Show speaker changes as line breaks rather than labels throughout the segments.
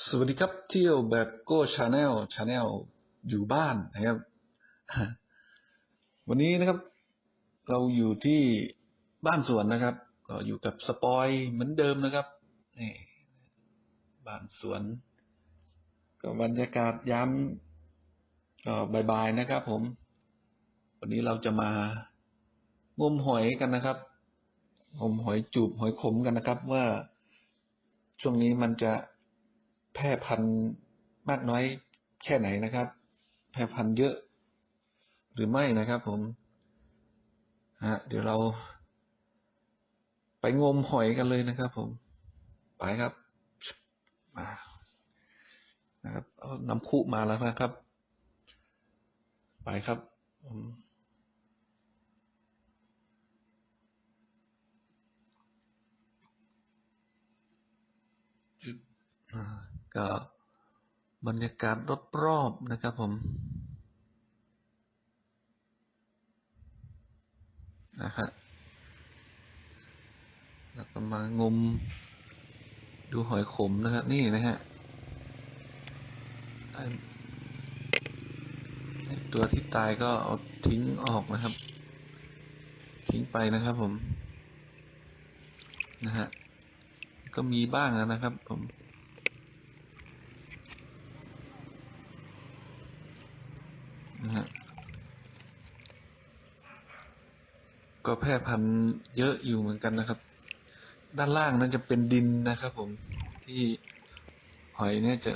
สวัสดีครับเที่ยวแบบโก้ชาแนลชาแนลอยู่บ้านนะครับ วันนี้นะครับ เราอยู่ที่บ้านสวนนะครับ ก็อยู่กับสปอยเหมือนเดิมนะครับนี่บ้านสวน ก็บรรยากาศย้ำก็บายๆนะครับผม วันนี้เราจะมางมหอยกันนะครับงมหอยจูบหอยขมกันนะครับ ว่าช่วงนี้มันจะ แพร่พันธุ์มากน้อยแค่ไหนนะครับ แพร่พันธุ์เยอะ หรือไม่นะครับ ผมฮะเดี๋ยวเรา ไปงมหอยกันเลยนะครับ ผม ไปครับมานะครับเอาน้ำคุมาแล้วนะครับ ไปครับผมอ่า ก็บรรยากาศรอบๆนะครับผมนะฮะแล้วก็มางมดูหอยขมนะครับ นี่นะฮะตัวที่ตายก็เอาทิ้งออกนะครับ ทิ้งไปนะครับผม นะฮะ ก็มีบ้างนะครับผม นะฮะ ก็แพร่พันธุ์เยอะอยู่เหมือนกันนะครับ ด้านล่างนั้นจะเป็นดินนะครับผมที่หอยเนี่ยจะ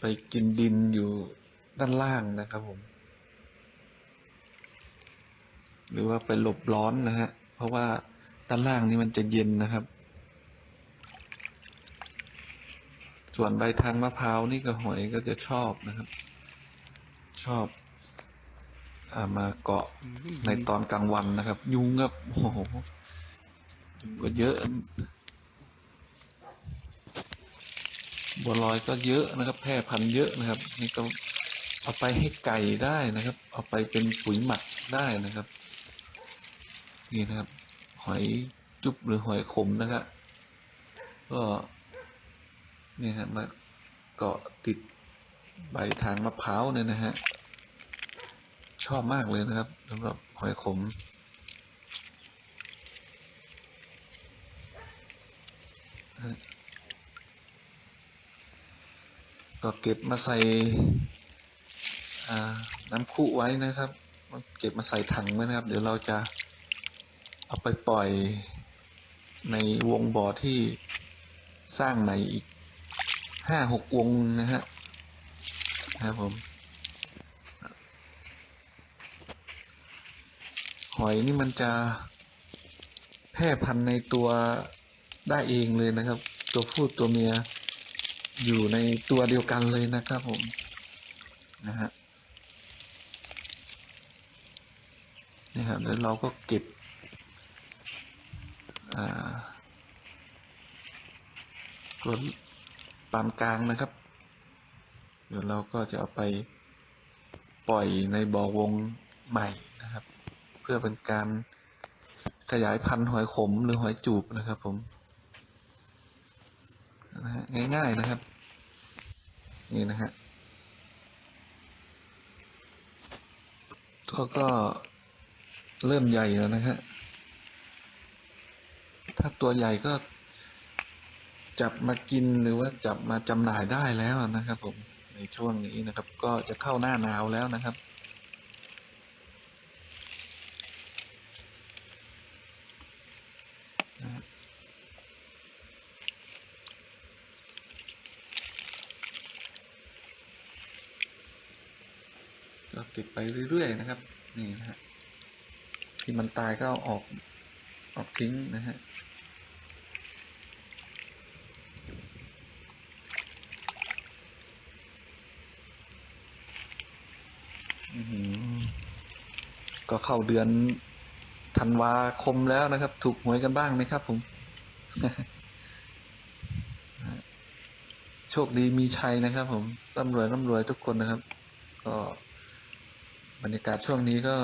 ไปกินดินอยู่ด้านล่างนะครับผม หรือว่าไปหลบร้อนนะฮะ เพราะว่าด้านล่างนี่มันจะเย็นนะครับ ส่วนใบทางมะพร้าวนี่ก็หอยก็จะชอบนะครับ ชอบ มาเกาะในตอนกลางวันนะครับ ยุงครับโอ้โหยุงก็เยอะ บัวลอยก็เยอะนะครับ แพร่พันธุ์เยอะนะครับ นี่ก็เอาไปให้ไก่ได้นะครับ เอาไปเป็นปุ๋ยหมักได้นะครับ นี่นะครับ หอยจุบหรือหอยขมนะครับก็เนี่ยฮะมาเกาะติดใบทางมะพร้าวเนี่ยนะฮะ ชอบมากเลยนะครับสำหรับหอยขม ก็เก็บมาใส่น้ำคุไว้นะครับ เก็บมาใส่ถังไว้นะครับ เดี๋ยวเราจะเอาไปปล่อยในวงบ่อที่สร้างใหม่อีกห้าหกวงนะฮะครับผม หอยนี่มันจะแพร่พันธุ์ในตัวได้เองเลยนะครับ ตัวผู้ตัวเมียอยู่ในตัวเดียวกันเลยนะครับผมนะฮะนี่ครับแล้วเราก็เก็บตัวปานกลางนะครับ เดี๋ยวเราก็จะเอาไปปล่อยในบ่อวงใหม่นะครับ พื่อเป็นการขยายพันธุ์หอยขมหรือหอยจูบนะครับผมนะฮะง่ายๆนะครับ นี่นะฮะตัวก็เริ่มใหญ่แล้วนะฮะถ้าตัวใหญ่ก็จับมากินหรือว่าจับมาจำหน่ายได้แล้วนะครับ ผมในช่วงนี้นะครับ ก็จะเข้าหน้าหนาวแล้วนะครับ นะฮะก็เก็บไปเรื่อยๆนะครับ นี่นะฮะ ที่มันตายก็เอาออกออกทิ้งนะฮะก็เข้าเดือนธันวาคมแล้วนะครับ ถูกหวยกันบ้างไหมครับ ผม โชคดีมีชัยนะครับ ผมร่ำรวยร่ำรวยทุกคนนะครับ ก็บรรยากาศช่วงนี้ก็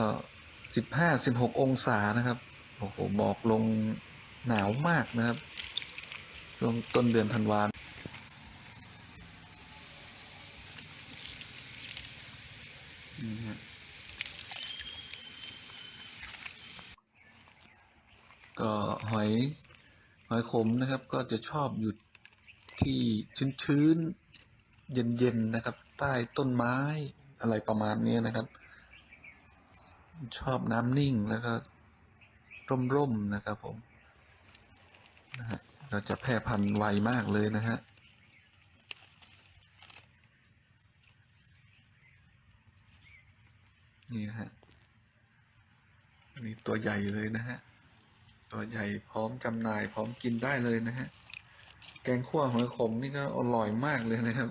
สิบห้าสิบหกองศานะครับโอ้โหบอกลงหนาวมากนะครับช่วงต้นเดือนธันวานี่ฮะก็หอยหอยขมนะครับ ก็จะชอบอยู่ที่ชื้นๆ เย็นๆ นะครับ ใต้ต้นไม้อะไรประมาณนี้นะครับ ชอบน้ำนิ่งแล้วก็ร่มๆนะครับผมนะฮะเราจะแพร่พันธุ์ไวมากเลยนะฮะนี่ฮะนนี้ตัวใหญ่เลยนะฮะ ตัวใหญ่พร้อมจำหน่าย พร้อมกินได้เลยนะฮะ แกงขั่วหอยขมนี่ก็อร่อยมากเลยนะครับ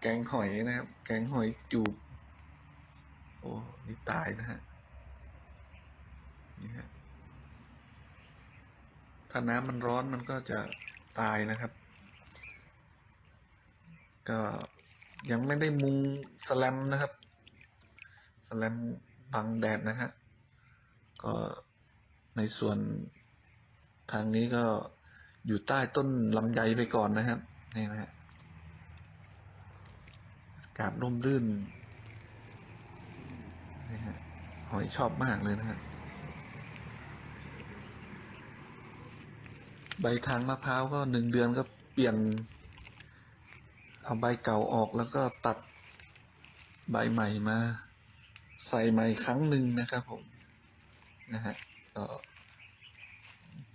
แกงหอยนะครับ แกงหอยจูบ โอ้นี่ตายนะฮะนี่ฮะถ้าน้ำมันร้อนมันก็จะตายนะครับ ก็ยังไม่ได้มุงสแลมนะครับ สแลมบังแดดนะฮะ ก็ในส่วนทางนี้ก็อยู่ใต้ต้นลำไยไปก่อนนะครับ นี่นะฮะอากาศร่มรื่น นี่ฮะหอยชอบมากเลยนะฮะใบทางมะพร้าวก็หนึ่งเดือนก็เปลี่ยน เอาใบเก่าออกแล้วก็ตัดใบใหม่มา ใส่ใหม่ครั้งหนึ่งนะครับผมนะฮะก็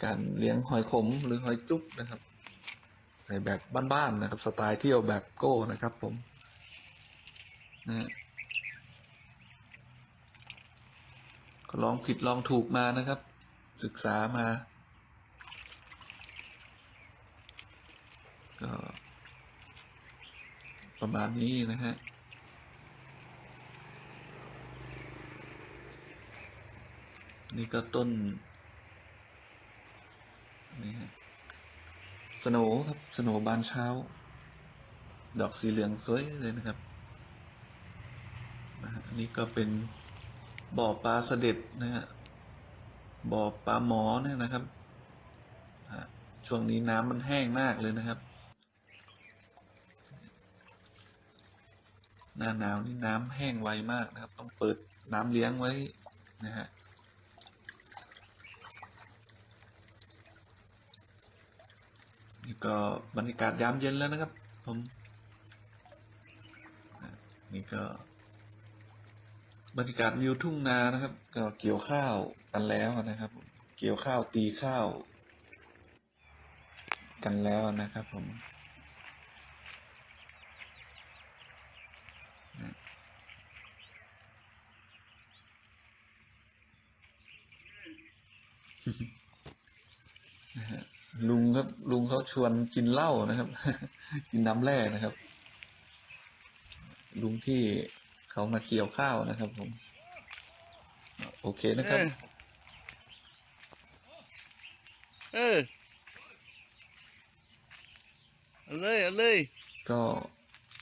การเลี้ยงหอยขมหรือหอยจุ๊บนะครับ ในแบบบ้านๆนะครับ สไตล์เที่ยวแบบโก้นะครับผมนะฮะ ก็ลองผิดลองถูกมานะครับ ศึกษามา ก็ ประมาณนี้นะฮะนี่ก็ต้นนี่ฮะสโนครับสโนบานเช้า ดอกสีเหลืองสวยเลยนะครับนะฮะอันนี่ก็เป็น บ่อปลาเสด็จนะฮะบ่อปลาหมอเนี่ยนะครับช่วงนี้น้ำมันแห้งมากเลยนะครับ หน้าหนาวนี่น้ำแห้งไวมากนะครับ ต้องเปิดน้ำเลี้ยงไว้นะฮะนี่ก็บรรยากาศยามเย็นแล้วนะครับ ผม นี่ก็ บรรยากาศวิวทุ่งนานะครับ ก็เกี่ยวข้าวกันแล้วนะครับ เกี่ยวข้าวตีข้าว กันแล้วนะครับผมลุงครับลุงเขาชวนกินเหล้านะครับ กินน้ำแร่นะครับ ลุงที่ เขามาเกี่ยวข้าวนะครับผม โอเคนะครับ
เออเอาเลยเอาเลย
ก็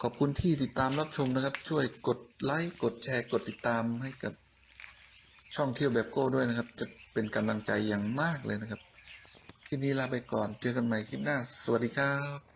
ขอบคุณที่ติดตามรับชมนะครับ ช่วยกดไลค์กดแชร์กดติดตามให้กับช่องเที่ยวแบบโก้ด้วยนะครับ จะเป็นกำลังใจอย่างมากเลยนะครับ ที่นี้ลาไปก่อนเจอกันใหม่คลิปหน้า สวัสดีครับ